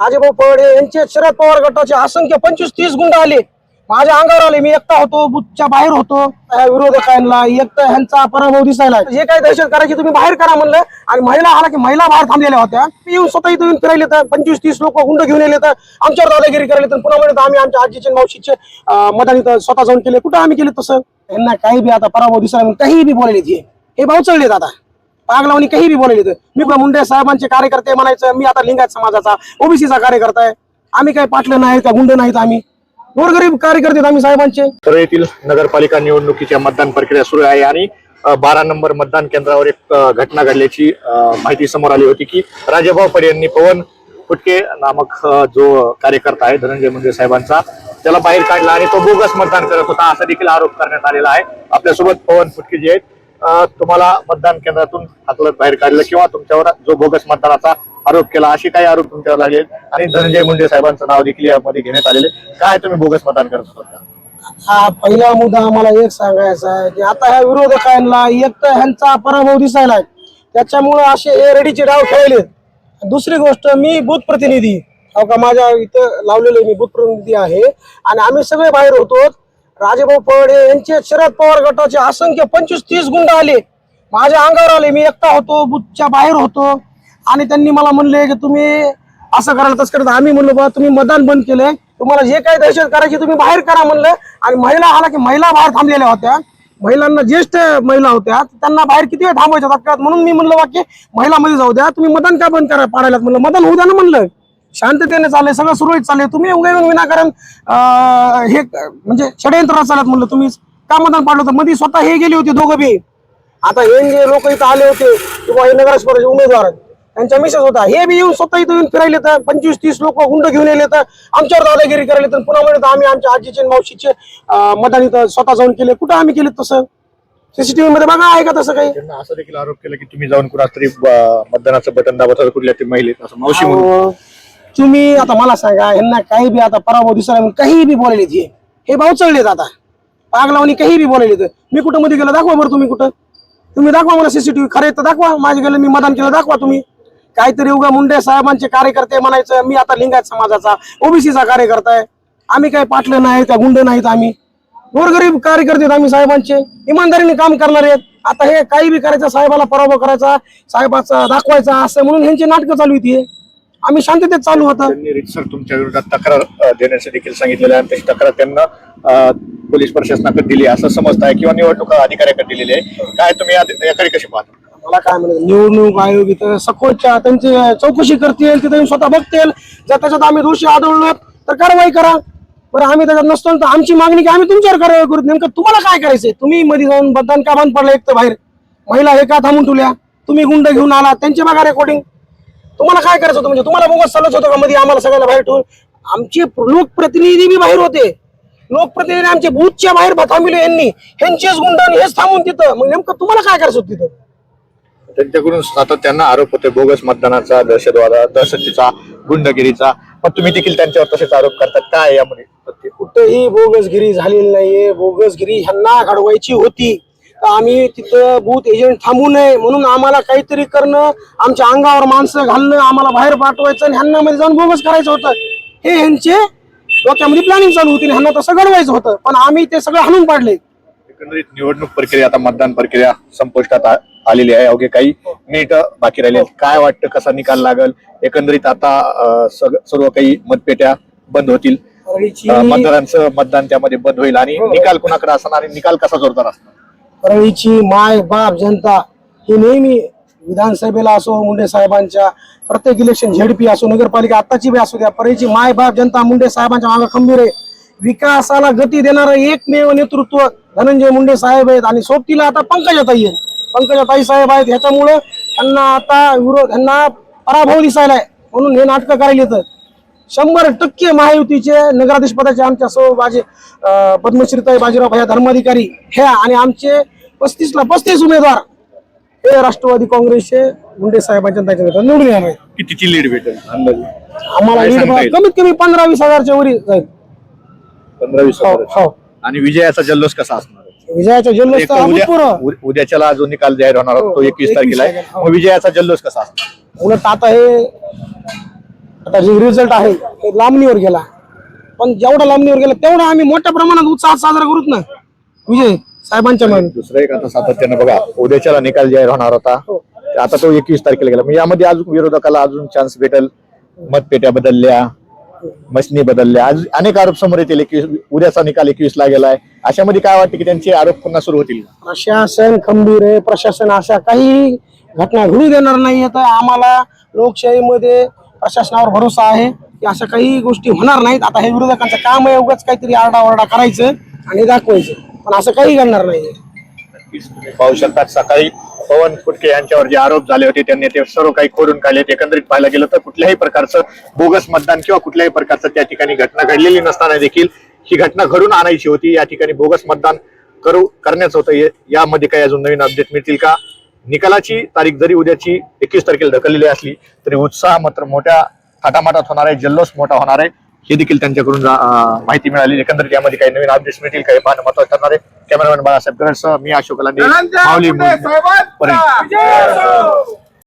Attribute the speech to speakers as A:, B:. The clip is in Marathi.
A: राजेभाऊ पवाडे यांचे शरद पवार गटाचे असंख्य पंचवीस तीस गुंड आले. माझ्या अंगावर आले मी एकटा होतो बुथच्या बाहेर होतो. विरोधकांना एकटा ह्यांचा पराभव दिसायला. जे काही दहशत करायची तुम्ही बाहेर करा म्हणलं. आणि महिला आला की महिला बाहेर थांबलेल्या होत्या. येऊन स्वतः इथं येऊन फिरायले तर पंचवीस तीस लोक गुंड घेऊन येले तर आमच्यावर दादागिरी करायला तर पुन्हा म्हणत आम्ही आमच्या आजीचे मावशीचे मदानी स्वतः जाऊन केले कुठं आम्ही केले तसं? यांना काही बी आता पराभव दिसायला काही बी बोलायले हे भाऊ चढलेत आता. पागलावणी काही बी बोलायले मी पण मुंडे साहेबांचे कार्यकर्ते म्हणायचं मी आता लिंगायत समाजाचा ओबीसीचा कार्यकर्ता आहे. आम्ही काही पाटलं नाही का गुंड नाहीत आम्ही? गोरगरीब कार्यकर्ते आम्ही साहेबांचे.
B: तर येथील नगरपालिका निवडणुकीच्या मतदान प्रक्रिया सुरू आहे आणि बारा नंबर मतदान केंद्रावर एक घटना घडल्याची माहिती समोर आली होती की राजेभाऊ पडे यांनी पवन फुटके नामक जो कार्यकर्ता आहे धनंजय मुंडे साहेबांचा त्याला बाहेर काढला आणि तो बोगस मतदान करत होता. असा देखील आरोप करण्यात आलेला आहे. आपल्यासोबत पवन फुटके जे आहेत तुम्हाला मतदान केंद्रातून हाकलत बाहेर काढलं किंवा तुमच्यावर जो बोगस मतदानाचा आरोप केला असे काही आरोप तुमच्यावर लागले? आणि धनंजय मुंडे साहेबांचं नाव देखील यामध्ये घेण्यात आलेले काय तुम्ही बोगस मतदान करत होता?
A: हा पहिला मुद्दा आम्हाला एक सांगायचा आहे की आता ह्या विरोधकांना एक तर ह्यांचा पराभव दिसायला त्याच्यामुळे असे एरडीचे डाव खेळले. दुसरी गोष्ट मी बूथ प्रतिनिधी. अहो का माझ्या इथं लावलेले मी बूथ प्रतिनिधी आहे. आणि आम्ही सगळे बाहेर होतो. राजेभाऊ पवाडे यांचे शरद पवार गटाचे असंख्य पंचवीस तीस गुंड आले. माझ्या अंगावर आले मी एकटा होतो बुथच्या बाहेर होतो. आणि त्यांनी मला म्हणले की तुम्ही असं करायला तसं करत आम्ही म्हणलो बा तुम्ही मतदान बंद केलंय. तुम्हाला जे काही दहशत करायची तुम्ही बाहेर करा म्हणलं. आणि महिला आला की महिला बाहेर थांबलेल्या होत्या. महिलांना ज्येष्ठ महिला होत्या. त्यांना बाहेर किती वेळ थांबवायच्या म्हणून मी म्हणलं वाक्य महिलामध्ये जाऊ द्या. तुम्ही मतदान का बंद करा पाडायला? म्हणलं मतदान होऊ द्या ना म्हणलं. शांततेने चाललंय सगळं सुरळीत चाललंय. तुम्ही उगा येऊन विनाकारण हे म्हणजे षडयंत्र चालत म्हणलं तुम्ही. का मतदान पाडलं होतं. मध्ये स्वतः हे गेले होते दोघं बी. आता हे जे लोक इथं आले होते किंवा हे नगरस्पर्धाचे उमेदवार त्यांच्या मिसेस होता. हे बी येऊन स्वतः इथं येऊन फिरायले तर पंचवीस तीस लोक गुंड घेऊन येले तर आमच्यावर दादागिरी करायला तर पुन्हा म्हणत आम्ही आमच्या आजीचे मावशीचे मतदान इथं स्वतः जाऊन केले. कुठं आम्ही केले तसं? सीसीटीव्ही मध्ये बघा आहे का तसं काही?
B: असं देखील आरोप केला की तुम्ही जाऊन कुणा तरी अं, मतदानाचं बटन दाबत कुठल्या तरी महिलेत असं मावशी
A: तुम्ही आता मला सांगा यांना काही बी आता पराभव दिसला म्हणून काही बी बोलायले ते हे भाऊ चढलेत आता. पागलावणी काही बी बोलायले मी कुठं मध्ये गेलं दाखवा बरं तुम्ही कुठं. तुम्ही दाखवा मला सीसीटीव्ही खरे तर दाखवा. माझे गेलं मी मतदान केलं दाखवा तुम्ही. काहीतरी उगा मुंडे साहेबांचे कार्यकर्ते म्हणायचं मी आता लिंगायत समाजाचा ओबीसीचा कार्यकर्ता आहे. आम्ही काही पाठलं नाही त्या गुंड नाहीत आम्ही. गोरगरीब कार्यकर्ते आम्ही साहेबांचे. इमानदारीने काम करणार आहेत. आता हे काही बी करायचं साहेबाला पराभव करायचा साहेबाचा दाखवायचा असं म्हणून ह्यांची नाटकं चालू होती आम्ही शांततेत चालू होतं.
B: त्यांनी रितसर तुमच्या विरोधात तक्रार देण्याचं देखील सांगितलेलं आहे. तशी तक्रार त्यांना पोलीस प्रशासनाकडे दिली असं समजत आहे किंवा निवडणूक अधिकाऱ्याकडे दिलेली आहे. काय तुम्ही या- याकडे कशी पाहता?
A: मला काय म्हणत निवडणूक आयोग इथं सखोलच्या त्यांची चौकशी करतील तिथे स्वतः बघतील. जर त्याच्यात आम्ही दोषी आढळलो तर कारवाई करा. बरं आम्ही त्याच्यात नसतो तर आमची मागणी की आम्ही तुमच्यावर कारवाई करू. नेमकं तुम्हाला काय करायचंय? तुम्ही मध्ये जाऊन मतदान का बंद पडलं एक तर बाहेर? महिला हे का थांबून ठेवल्या? तुम्ही गुंड घेऊन आला त्यांची बघा रेकॉर्डिंग तुम्हाला काय करायचं होतं? म्हणजे तुम्हाला बोगस चालत होतं का? मध्ये आम्हाला सगळ्याला बाहेर ठेवून? आमचे लोकप्रतिनिधी बी बाहेर होते. लोकप्रतिनिधी आमचे बूथच्या बाहेर थांबले यांनी. ह्यांचेच गुंड आणि हेच थांबून तिथं. मग नेमकं तुम्हाला काय करायचं होतं तिथं?
B: त्यांच्याकडून सातत्यानं आरोप होते बोगस मतदानाचा दहशतवाद दहशतीचा गुंडगिरीचा. पण तुम्ही देखील त्यांच्यावर तसेच आरोप करतात काय यामध्ये?
A: कुठेही बोगसगिरी झालेली नाहीये. बोगसगिरी ह्यांना घडवायची होती. आम्ही तिथं बूथ एजंट थांबू नये म्हणून आम्हाला काहीतरी करणं आमच्या अंगावर माणसं घालणं आम्हाला बाहेर पाठवायचं आणि ह्यांना मध्ये जाऊन बोगस करायचं होतं. हे ह्यांचे डोक्यामध्ये प्लॅनिंग चालू होती ह्यांना तसं घडवायचं होतं. पण आम्ही ते सगळं हाणून पाडले.
B: एकंदरीत निवडणूक प्रक्रिया आता मतदान प्रक्रिया संपुष्टात आ- आलेली आहे. अवघे काही मिनिट बाकी राहिले आहेत. काय वाटतं कसा निकाल लागल? एकंदरीत आता अं, सग- सर्व काही मतपेट्या बंद होतील. अं, मतदारांचं मतदान त्यामध्ये बंद होईल आणि निकाल कुणाकडे असणार आणि निकाल कसा जोरदार असणार?
A: परळीची माय बाप जनता ही नेहमी विधानसभेला असो मुंडे साहेबांच्या प्रत्येक इलेक्शन झेडपी असो नगरपालिका आत्ताची बी असू द्या परळीची माय बाप जनता मुंडे साहेबांच्या मागे खंबीर आहे. विकासाला गती देणारं एकमेव नेतृत्व धनंजय मुंडे साहेब आहेत आणि सोबतीला आता पंकजाताई आहेत. पंकजाताई साहेब आहेत ह्याच्यामुळं त्यांना आता विरोध त्यांना पराभव दिसायला आहे म्हणून हे नाटकं करायला येतं. शंभर टक्के महायुतीचे नगराधीश पदाचे आमच्या सौ बाजी पद्मश्रीताई बाजीराव भैया धर्माधिकारी हे आणि आमचे पस्तीस ला पस्तीस उमेदवार हे राष्ट्रवादी काँग्रेसचे मुंडे साहेबांच्या त्यांच्या निवडून येणार आहेत
B: कितीची लीड भेटेल अंदाजे
A: आम्हाला
B: काय येईल?
A: कमीत कमी पंधरा वीस हजारच्या वरी जाईल
B: पंधरा वीस
A: हो. हो
B: आणि विजयाचा जल्लोष कसा असणार आहे?
A: विजयाचा जल्लोष
B: एक
A: तर
B: तर उद्या
A: अभूतपूर्व
B: उ- उद्याच्याला जो निकाल जाहीर होणार
A: हो,
B: तो एकवीस
A: 21
B: तारखेला आहे
A: तारखेला, हो.
B: मग विजयाचा जल्लोष कसा असणार
A: उलट आता हे आता जे रिझल्ट आहे ते लांबणीवर गेला. पण जेवढा लांबणीवर गेला तेवढा आम्ही मोठ्या प्रमाणात उत्साहात साजरा करूत ना. विजय साहेबांच्या मान
B: दुसरं एक आता सातत्यानं बघा उद्याच्याला निकाल जाहीर होणार होता. आता तो एकवीस तारखेला गेला. मग यामध्ये अजून विरोधकाला अजून चान्स भेटेल. मतपेट्या बदलल्या मशनी बदलल्या. आज अनेक आरोप समोर येतील. एकवीस उद्याचा निकाल एकवीस ला गेलाय. अशामध्ये काय वाटतं की त्यांचे आरोप पुन्हा सुरू होतील?
A: प्रशासन खंबीर आहे. प्रशासन अशा काही घटना घडू देणार नाही आम्हाला लोकशाहीमध्ये प्रशासनावर भरोसा आहे की अशा काही गोष्टी होणार नाहीत. आता हे विरोधकांचं काम आहे उगाच काहीतरी आरडाओरडा करायचं आणि दाखवायचं. पण असं काही घडणार नाही
B: पाहू शकतात सकाळी पवन फुटके यांच्यावर जे आरोप झाले होते त्यांनी ते सर्व काही खोडून काढलेत एकंदरीत पाहायला गेलं तर कुठल्याही प्रकारचं बोगस मतदान किंवा कुठल्याही प्रकारचं त्या ठिकाणी घटना घडलेली नसताना देखील ही घटना घडून आणायची होती. या ठिकाणी बोगस मतदान करू करण्याचं होतं. हे- यामध्ये काही अजून नवीन अपडेट मिळतील का? निकालाची तारीख जरी उद्याची एकवीस तारखेला ढकललेली असली तरी उत्साह मात्र मोठ्या थाटामाटात होणार आहे जल्लोष मोठा होणार आहे. हे देखील त्यांच्याकडून माहिती मिळाली. एकंदरीत यामध्ये काही नवीन अपडेट्स मिळतील काही पाहणं महत्वाचं ठरणार आहे. कॅमेरामॅन बाळासाहेब गरड मी अशोक लांडे माऊली